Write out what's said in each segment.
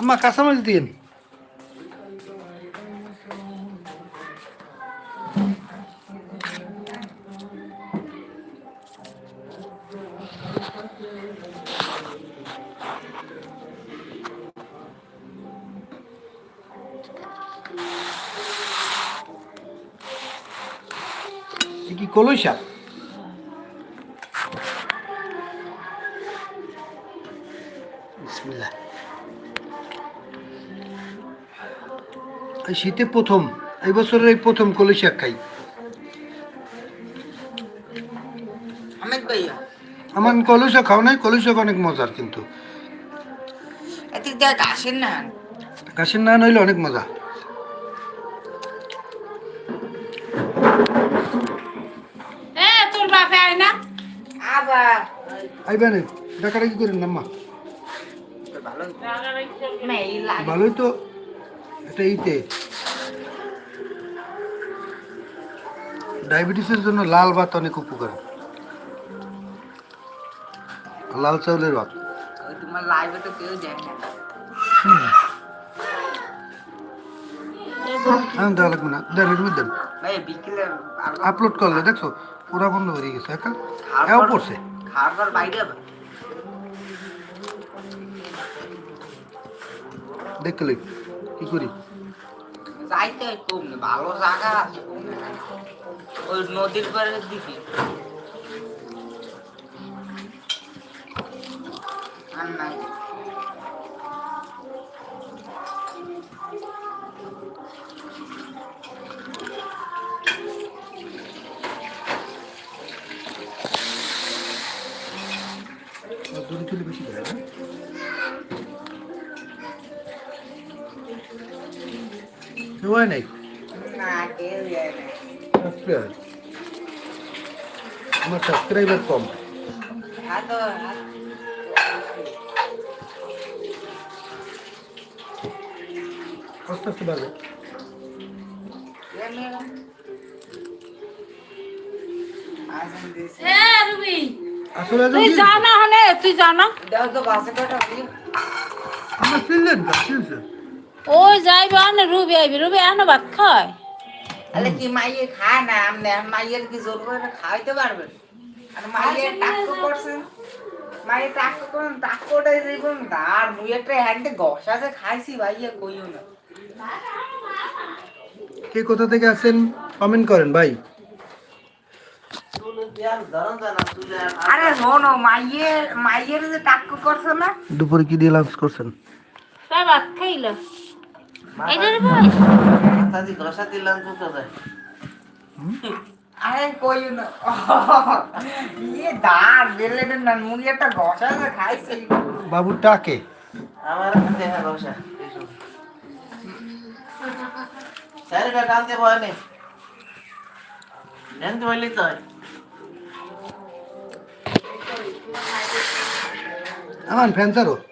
আম্মা কাঁচামরিচ দিন শীতে প্রথম এই বছরের এই প্রথম কলই শাক খাই আমার কলই শাক খাও নাই কলই শাক অনেক মজার কিন্তু। এতে দেখ আসেন না। গাছের না নইলে অনেক মজা। এ তোর বাপে আয় না। আবার। করেন না মা ভালো মেয়ে লাগে ভালোই তো। এটা ইতে ডায়াবেটিসের জন্য লাল ভাত অনেক উপকার। লাল চাউলের ভাত। তোমার লাইভে তো কেউ যায় না। হ্যাঁ দেওয়া লাগবে না। দেন এর আপলোড করলে দেখছ? পুরা বন্ধ হয়ে গেছে একা? এও পড়ছে। দেখলে কি করি? যাইতে ভালো জায়গা আছে ওই নদীর পাড়ের দিকে। আর নাই। দড়ি হয় নাই না কেউ যায় না সাবস্ক্রাইব আমার সাবস্ক্রাইবার কম হ্যাঁ তো আস্তে আস্তে বাড়বে আসেন দিছে এ রুবি আসলে তুই যা না হলে তুই যা না দাও তো বাসে কটা দিও আমরা ফিরলেন কা ফিরছেন ওই যাইবে আনে রুবি আইবি রুবি আনো ভাত খায় তাহলে কি মাইয়ে খায় না আপনি মাইয়ের কি জোর করে খাওয়াইতে পারবেন আর মাইয়ের টাক্কু করছেন টাক্কু করেন আর একটা হ্যান্ডে ঘষাতে খাইছি ভাইয়া কইও না। কে কোথা থেকে আসেন কমেন্ট করেন ভাই। আরে শোনো মাইয়ের মাইয়ের যে টাক্কু করছ না? দুপুরে কি দিয়ে লাঞ্চ করছেন? তাই ভাত খাইল। এইটা রে ভাই। আরে কইও না। ইয়ে দাঁড় বেলে না মুই একটা ঘষাতে খাইছি। বাবু টাকে আমার দেখা রসা স্যারটা টানতে ভয় নেই জানতে পারলি তো। আমার ফ্যান্সারও এই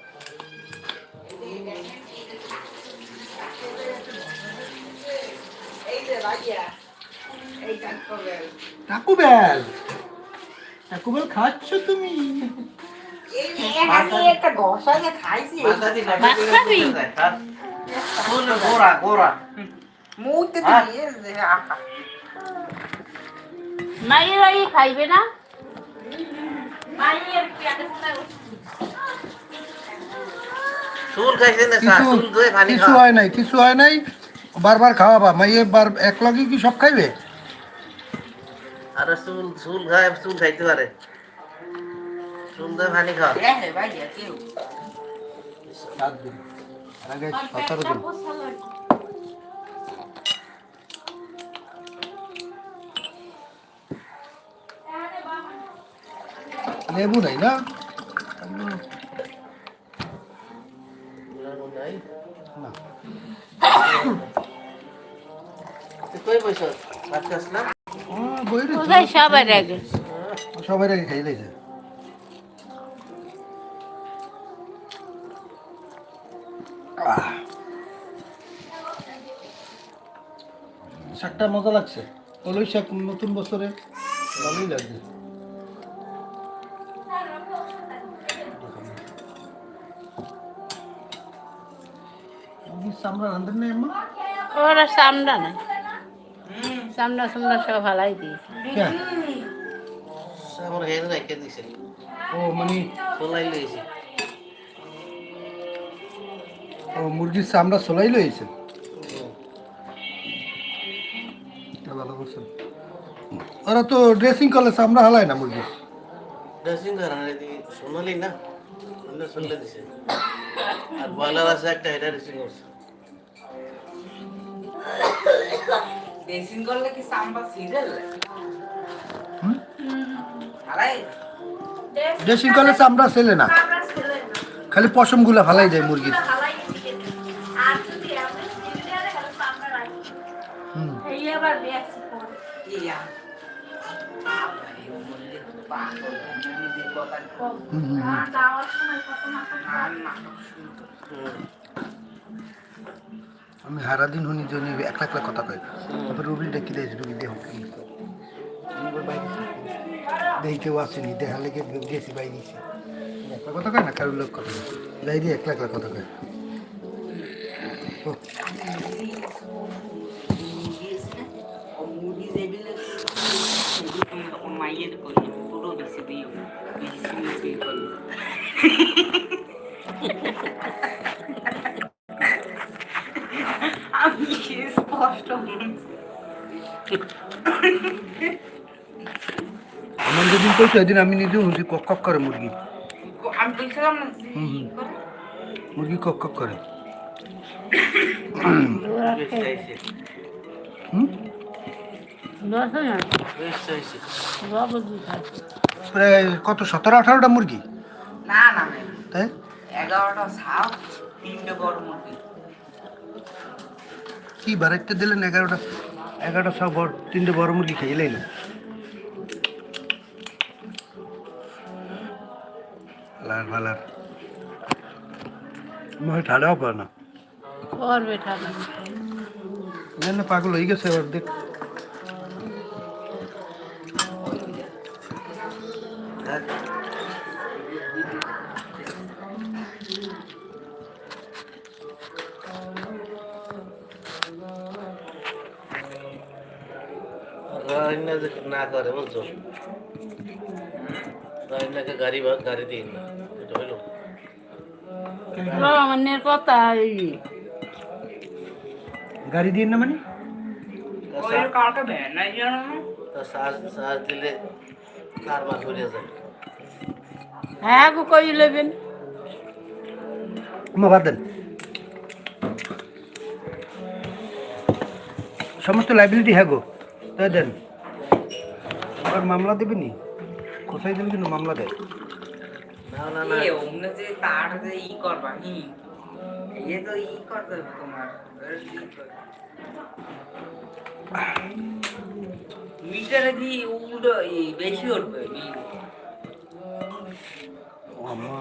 টাকু বেল টাকু বেল খাচ্ছ তুমি? হ্যাঁ। খাইবে না? কিছু হয় নাই কিছু হয় নাই। বারবার খাওয়াবা। মাইয়ে বার এক লগে কি সব খাইবে? আর চুল চুল খায় চুল খাইতে পারে। চুল ধুয়ে পানি খাওয়া। দেখে ভাইয়া কেউ? সাত দিন। সতেরো দিন লেবু নাই না? না। কই বসছ? ভাত খাস না? কোথায়? সবাই আগে। সবাই আগে খাই লাইছে। শাকটা মজা লাগছে। কলই শাক নতুন বছরে। ভালোই লাগছে। চামড়া রান্ধেন না ওরা চামড়া না হুম চামড়া চামড়া সব হালাই দিয়েছে। আমার হেন রেখে দিছে। ও মানে চলাই লইছি। ও মুরগির চামড়া সোলাই লইছে? ভালো করছেন ওরা তো ড্রেসিং করলে চামড়া হালায় না মুরগি? ড্রেসিং করা না সোনালি না? সুন্দর চলে দিছে। আর বয়লার আছে একটা এটা ড্রেসিং করছে। ড্রেসিং করলে কি সাম্বার সিরিয়াল হুম? হালাই ড্রেসিং করলে চামড়া ছেলে না। খালি পশমগুলা ফালাই যায় মুরগির। হুম। আমি হারা দিন শুনি জন্য একলা একলা কথা কই তারপর রুবি ডেকে দিয়েছে রুবি দেহ দেখি কেউ আসেনি দেখা লেগে গেছি। বাই দিয়েছি কথা কয় না কারোর লোক কথা কয়? যাই দিয়ে একলা একলা কথা কয়। মাইয়ের করি পুরো বেশি দিও বেশি বেশি করি আমি স্পষ্ট আমার যেদিন কইছে ওই দিন আমি নিজে শুনছি কক কক করে মুরগি। আমি বলছিলাম না। মুরগি কক কক করে। প্রায় কত সতেরো আঠারোটা মুরগি? না না তাই? এগারোটা সাপ তিনটে বড় মুরগি। কি বারাইতে দিলেন এগারোটা? এগারোটা সব বড় তিনটে বড় মুরগি খেয়ে এলেই না। লার ভালার মনে ঠাডাও পারে না। পাগল হয়ে গেছে এবার দেখ। রান্না যে না করে বুঝছ রান্নাকে গাড়ি বা গাড়ি দিন না এটা হইল রহমানের কথা এই গাড়ি দিয়ে না মানে ওই কালকে ভ্যান নাই জানো না তা সাজ সাজ দিলে কারবার হয়ে যায় হ্যাঁ গো কই লেবেন মা বাদ দেন সমস্ত লাইবিলিটি হ্যাঁ গো তাই দেন আবার মামলা দেবেনি? কোথায় দেন কিন্তু মামলা দেয়? না না না। এ অমনে যে তার যে ই করবা হি এ তো ই করতে হবে তোমার। মিটারে দি উল্টো ই বেশি উঠবে আমা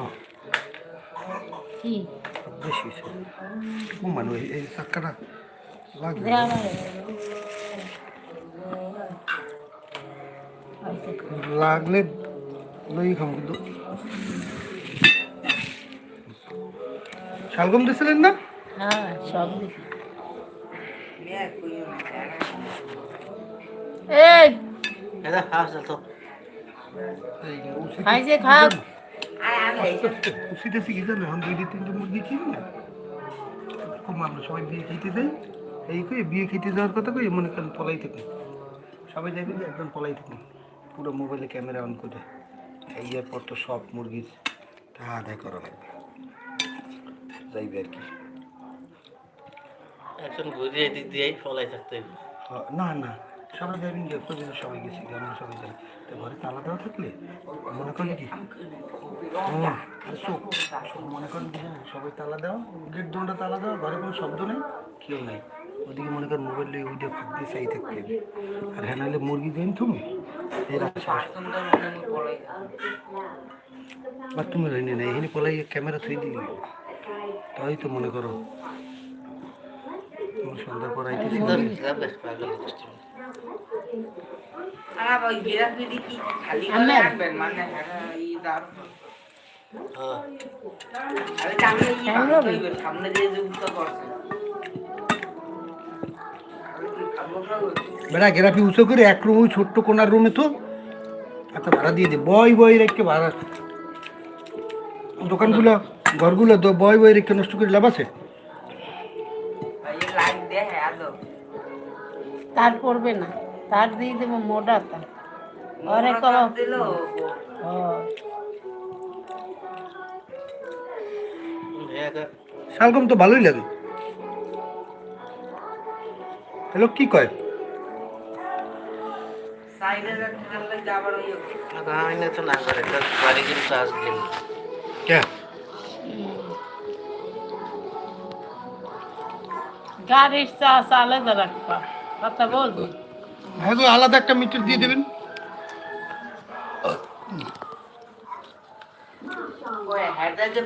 কি? বেশি ও মানুষ এই লাগবে দেয়া হবে। লাগলে লই খাম কিন্তু শালগম দিছিলেন না? হ্যাঁ সব দেখি নে কইও না জানা। এই এটা হাস তো দুই তিনটে মুরগি কিনি না? খুব আমরা সবাই বিয়ে খেতে যাই এই কই বিয়ে খেতে যাওয়ার কথা কই মনে করেন পলাই থেকে সবাই যাবে একদম পলাই থেকে পুরো মোবাইলে ক্যামেরা অন করে। এই এরপর তো সব মুরগির তা আদায় করা লাগবে। যাইবে আর কি। এখন ঘুরে এদিক দিয়েই ফলাই থাকতে। না না। সবাই যাবেন যে প্রতিদিন সবাই গেছি সবাই যাই তো ঘরে তালা দেওয়া থাকলে? মনে করেন কি? মনে করেন কি? সবাই তালা দেওয়া গেট দোনটা তালা দেওয়া ঘরে কোনো শব্দ নেই কেউ নাই। ওদিকে মনে করেন মোবাইল ওই দিয়ে ফাঁক দিয়ে চাই থাকতে আর হ্যাঁ নাহলে মুরগি দেন তুমি? এই রাখছে সুন্দর মনে আমি পড়াই বা তুমি রেনে নেই এখানে পলাই ক্যামেরা থুই দিলে। তাই তো মনে করো। সন্ধ্যার পর আইতেছি মানে হ্যাঁ, হ্যাঁ সামনে দিয়ে যে উল্টো করছে। বেড়া গেরাপি উঁচু করে এক রুম ওই ছোট্ট কোনার রুমে তো। একটা ভাড়া দিয়ে দে বয় বয় রেখে ভাড়া। দোকানগুলো ঘরগুলো তো বয় বয় রেখে নষ্ট করে লাভ আছে? তার পড়বে না তার দিয়ে দেবো মোটা তার শালগম তো ভালোই লাগে। দিন কে গাড়ির চাষ আলাদা রাখবা কথা বলব? হ্যাঁ তো আলাদা একটা মিটার দিয়ে দেবেন।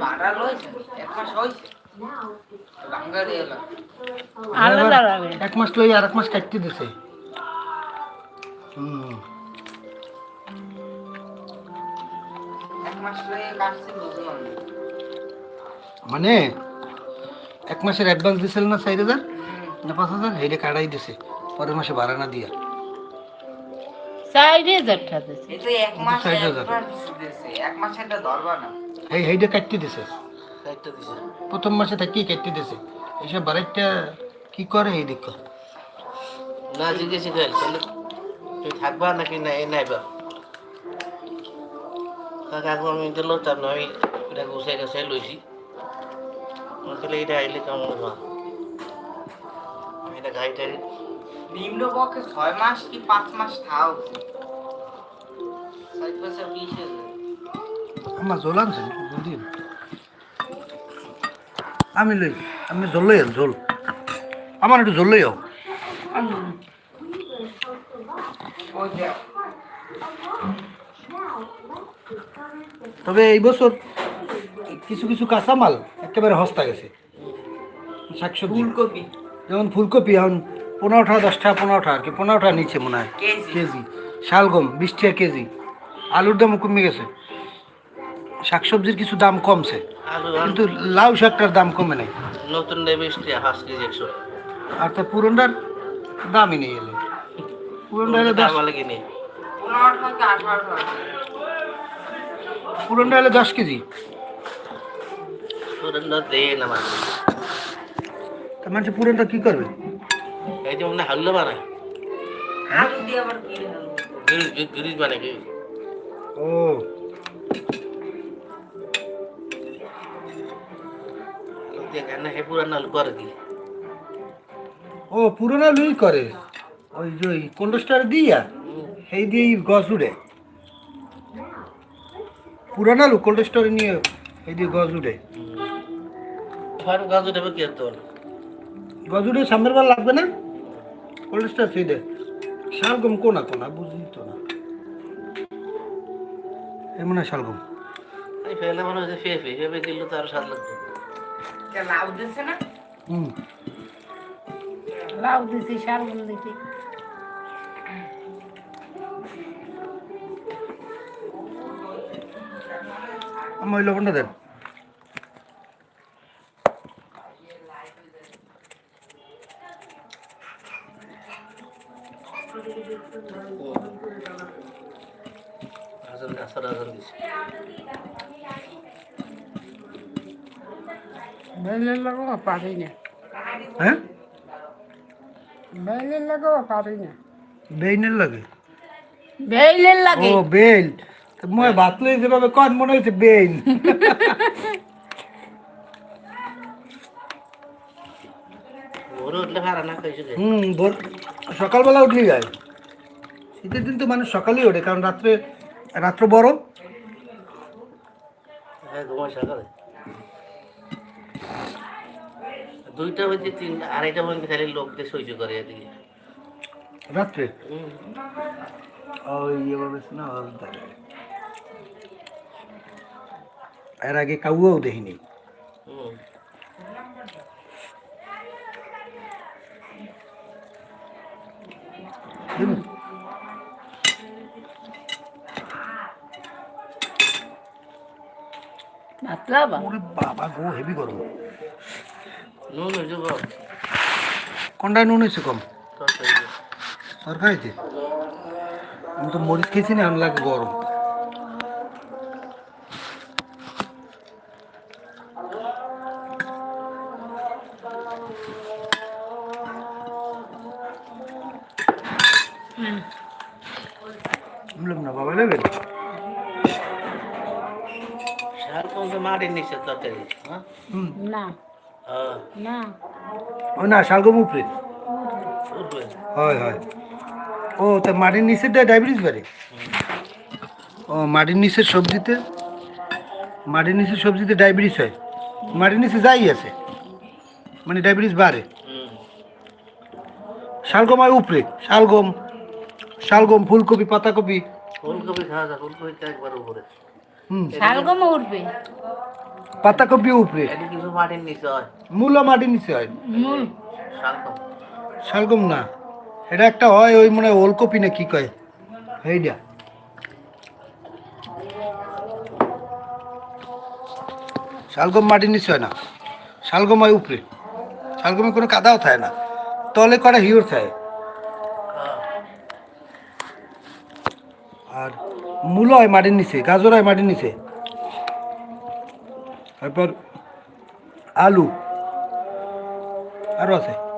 ভাড়া রয়েছে এক মাস হয়েছে এক মাস লই আর এক মাস কাটতে দিছে। হুম। এক মাস লয়ে কাটছি বুঝলাম না। মানে এক মাসের অ্যাডভান্স দিছিল না চার হাজার। না পাঁচ হাজার? হেডে কাটাই দিছে। পরের মাসে ভাড়া না দিয়া। চার হাজারটা দিছে। এক মাস ষাট হাজার। এক মাস এটা ধরবা না। এই হেডে কাটতে দিছে। প্রথম মাসে থাকি কাটতে দিছে? এইসব বারেকটা কি করে এই দিক? না জিজ্ঞেস তাহলে তুই থাকবা নাকি না এই নাইবা? কাকা আমি দিল তার আমি এটা গুছাই গাছাই লইছি। তাহলে এটা আইলে কেমন হবা এটা গাড়িটা নিম্ন পক্ষে ছয় মাস কি পাঁচ মাস থাও? আমার জল আনছেন? দিন। আমি লই আমি জল লই জল। আমার একটু জল লই তবে এই বছর কিছু কিছু কাঁচামাল একেবারে হস্তা গেছে। শাকসবজি। ফুলকপি। যেমন ফুলকপি এখন পনেরো টাকা দশ টাকা পনেরো টাকা আর কি পনেরো টাকা নিচে মনে হয়। কেজি। কেজি। শালগম বিশ টাকা কেজি। আলুর দামও কমে গেছে। শাকসবজির কিছু দাম কমছে কিন্তু লাউ শাকটার দাম কমে নাই। নতুন আর তার পুরনটার দামই নেই এলে। পুরনটা হলে দশ পুরনটা হলে দশ কেজি। মানে। তা মানুষ পুরনটা কি করবে? এই যে মনে হাল্লো বানায়। আলু দিয়ে আবার কি? গিরিজ বানায় গিরিজ ও। দিয়ে হে পুরান আলু করে কি ও পুরোনো লুই করে? ওই যে কন্ডোস্টার দিয়া? সেই দিয়েই গছ উড়ে? পুরানো আলু কোল্ড নিয়ে এই দিয়ে গছ উড়ে? ফার্ম গাছ উঠে কি হতো গছ উড়ে সামনের বার লাগবে না? কোল্ড স্টোর সেই দে। শালগম কোনা কোনা বুঝি তো না। এমন হয় শালগম। আমি ফেলে মনে হচ্ছে ফেয়ে ফেবে দিল তো আরও স্বাদ লাগতো কে লাউ দিচ্ছে না? হুম। লাউ দিছি শালগম দিছি। আমার লবণটা দেন হাজার গাছের হাজার দিছে লাগাবো পারি না হ্যাঁ? বেলের লাগাবো পারি না বেইনের লাগে? বেলের লাগে। ও বেল মই বাতলে যেভাবে কন মনে হচ্ছে বেইন। ভোরে উঠলে হুম সকালবেলা উঠলেই যায় শীতের দিন তো মানুষ সকালেই ওঠে কারণ রাত্রে রাত্র বড় হ্যাঁ ঘুমাই সকালে। দুইটা বাজে তিন আড়াইটা পর্যন্ত খালি লোক দিয়ে সহ্য করে এদিকে। রাত্রে। ওই এভাবে না এর আগে কাউও দেখিনি। বাবা গো হেভি গরম। নুন হয়েছে গো কোনটায় নুন হয়েছে কম? তরকারি তোর খাইছে আমি তো মরিচ খেয়েছি না আমি লাগে গরম বললাম না বাবা নেবে শাল কোন তো মাটির নিচে তরকারি হ্যাঁ হুম না হ্যাঁ না ও না শালগম উপরে। হয় হয়। ও তা মাটির নিচের ডায়াবেটিস বাড়ে? ও মাটির নিচের সবজিতে মাটির নিচের সবজিতে ডায়াবেটিস হয়। মাটির নিচে যাই আছে মানে ডায়াবেটিস বাড়ে। শালগম হয় উপরে শালগম শালগম ফুলকপি পাতাকপি। ফুলকপি খাওয়া যায় ফুলকপি একবার উপরে। হুম। উঠবে? পাতাকপি উপরে। হয়। মূলা মাটির নিচে হয়। মূল শালগম। না। এটা একটা হয় ওই মনে ওলকপি না কি কয়? এইটা শালগম মাটির নিচে হয় না। শালগম হয় উপরে। শালগমে কোনো কাদাও থাকে না। তলে কটা হিওর থাকে। আর মূলো হয় মাটির নিচে, গাজর হয় মাটির নিচে। তারপর আলু। আরও আছে।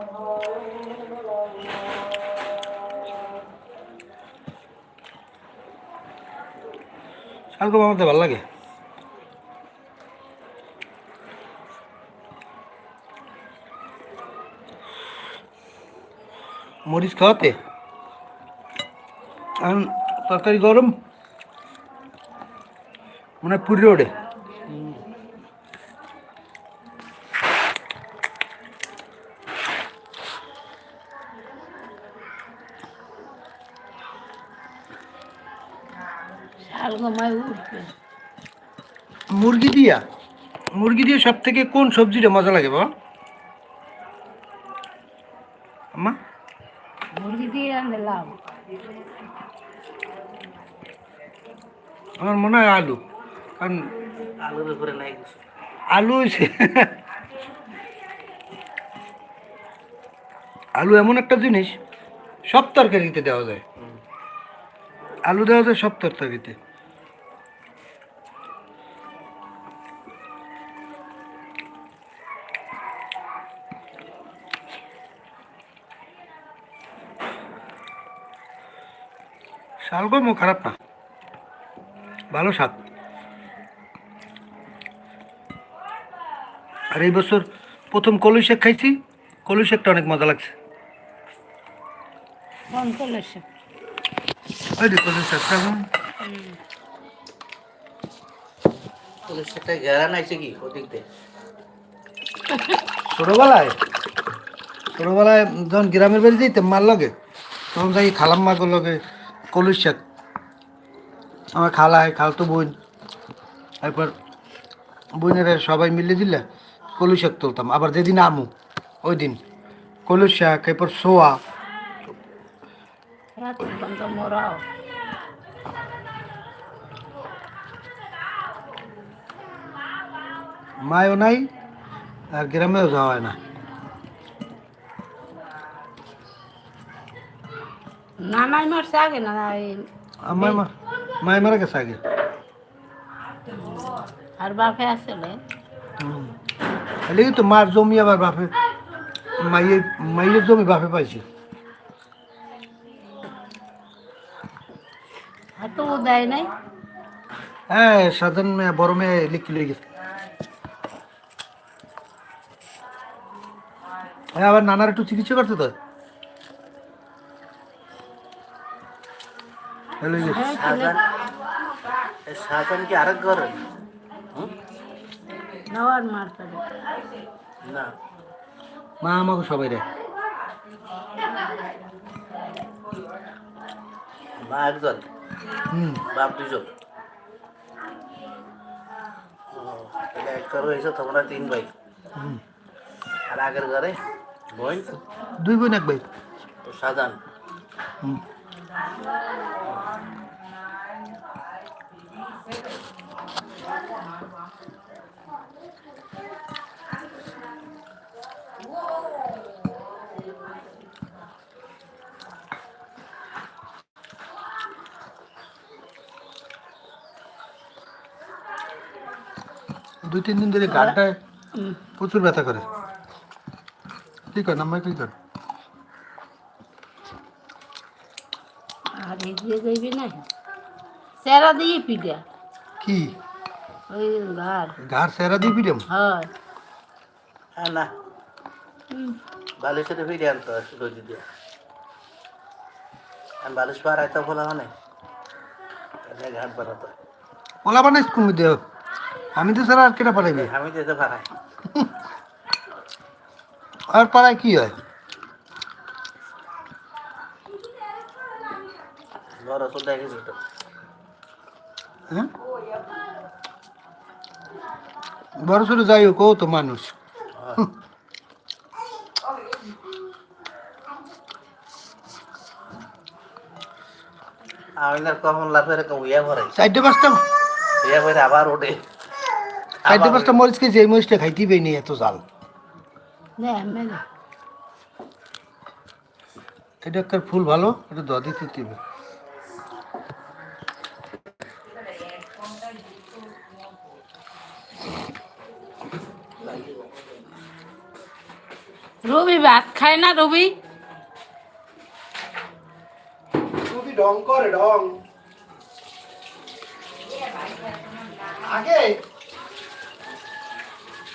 শালগম আমাদের ভালো লাগে। মরিচ খাওয়াতে। তরকারি গরম। মানে পুরী ওঠে শালগমায় উঠবে মুরগি দিয়া? মুরগি দিয়ে সব থেকে কোন সবজিটা মজা লাগে বাবা? আম্মা? মুরগি দিয়ে আনলে আমার মনে হয় আলু। কারণ আলুর উপরে নাই আলু আলু এমন একটা জিনিস সব তরকারিতে দেওয়া যায়। আলু দেওয়া যায় সব তরকারিতে। শালগমও খারাপ না। ভালো স্বাদ। আর এই বছর প্রথম কলই শাক খাইছি কলই শাকটা অনেক মজা লাগছে। ছোটোবেলায় ছোটোবেলায় যখন গ্রামের বাড়ি যাইতাম মার লগে তখন যাই খালাম মাকে লগে কলই শাক। আমার খালায় খালতো বোন। তারপর বোনেরা সবাই মিলে দিলে কলই শাক তুলতাম। আবার যেদিন আমু ওই দিন কলই শাক, এরপর সোয়া। মায়ও নাই আর গ্রামেও যাওয়া হয় না। মারছে আগে না আমার মা মায় মারা গেছে আগে। আর বাপে আসলে তো মার জমি আবার বাপে মাইয়ের মাইয়ের জমি বাপে পাইছে। তো দেয় নাই? হ্যাঁ সাধারণ মেয়ে বড় মেয়ে লিখি লয়ে গেছে। হ্যাঁ আবার নানার একটু চিকিৎসা করতে তো হ্যাঁ, এই শাহজাহান কি আরেক ঘরে না। মা আমাকে সবাই রে। মা একজন বাপ দুজন এক ঘর হয়েছে তোমরা তিন ভাই। আর আগের ঘরে বোন? দুই বোন এক ভাই। হুম। দুই তিন দিন ধরে গানটায় প্রচুর ব্যথা করে। কি কর নাম্বার কি কর? আর এগিয়ে যাইবি না। চেরা দিয়ে পিঠা। কি? ওই ঘর ঘাড় সেরা দিয়ে পিটাম হয়। হ্যাঁ না। বালিশ সাথে ফিরে আনতো রোজি দিয়ে। আমি বালিশ পার আইতো বলা মানে ঘাট বানাতো ওলা বানাইস কুমি দেহ আমি তো স্যার আর কেটা পারাইবে আমি যেতে পারাই আর পাড়ায় কি হয়? বড় চল দেখে ছোট হ্যাঁ? বড় ছোট যাই হোক ও তো মানুষ। আমি না কখন লাফে এরকম ইয়া ভরে। চারটে পাঁচটা। ইয়া ভরে আবার ওঠে চারটে পাঁচটা মরিচ খেয়েছি এই মরিচটা খাইতেই নেই এত জাল এটা একটা ফুল ভালো এটা দ দিতে দিবে রবি ভাত খায় না রবি? তুমি ঢং করে ঢং আগে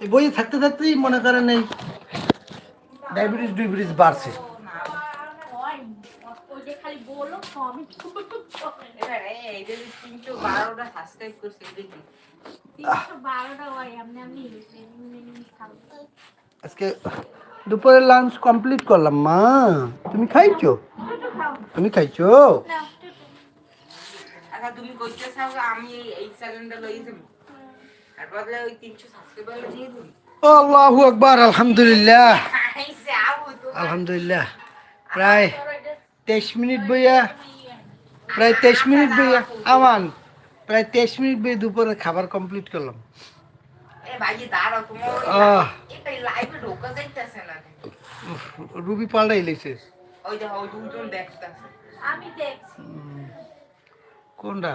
এই বইয়ে থাকতে থাকতেই মনে করেন এই ডায়াবেটিস ডুইবেটিস বাড়ছে। আজকে দুপুরের লাঞ্চ কমপ্লিট করলাম মা। তুমি খাইছো? তুমি খাইছো? আচ্ছা তুমি আমি এই- আল্লাহু আকবার আলহামদুলিল্লাহ। আলহামদুলিল্লাহ। প্রায় তেইশ মিনিট বইয়া প্রায় তেইশ মিনিট বইয়া আমান প্রায় তেইশ মিনিট বই দুপুরে খাবার কমপ্লিট করলাম। রুবি পাল্টাই লেছে। ওই যে ওই দুজন দেখতেছে। আমি দেখছি। কোনটা?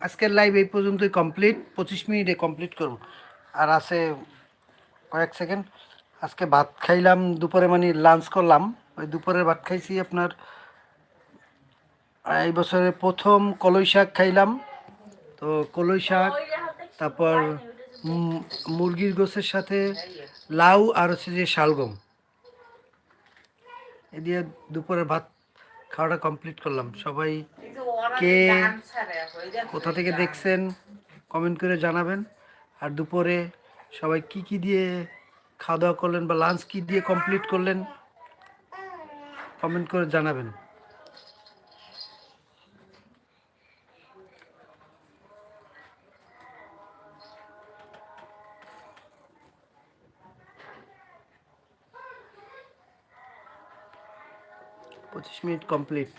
আজকের লাইভ এই পর্যন্তই কমপ্লিট পঁচিশ মিনিটে কমপ্লিট করব। আর আছে কয়েক সেকেন্ড আজকে ভাত খাইলাম, দুপুরে মানে লাঞ্চ করলাম। ওই দুপুরের ভাত খাইছি আপনার এই বছরের প্রথম কলই শাক খাইলাম। তো কলই শাক তারপর মুরগির গোছের সাথে লাউ আর হচ্ছে যে শালগম। এ দিয়ে দুপুরের ভাত খাওয়াটা কমপ্লিট করলাম। সবাই কে কোথা থেকে দেখছেন কমেন্ট করে জানাবেন। আর দুপুরে সবাই কি কি দিয়ে খাওয়া দাওয়া করলেন বা লাঞ্চ কি দিয়ে কমপ্লিট করলেন কমেন্ট করে জানাবেন। পঁচিশ মিনিট কমপ্লিট।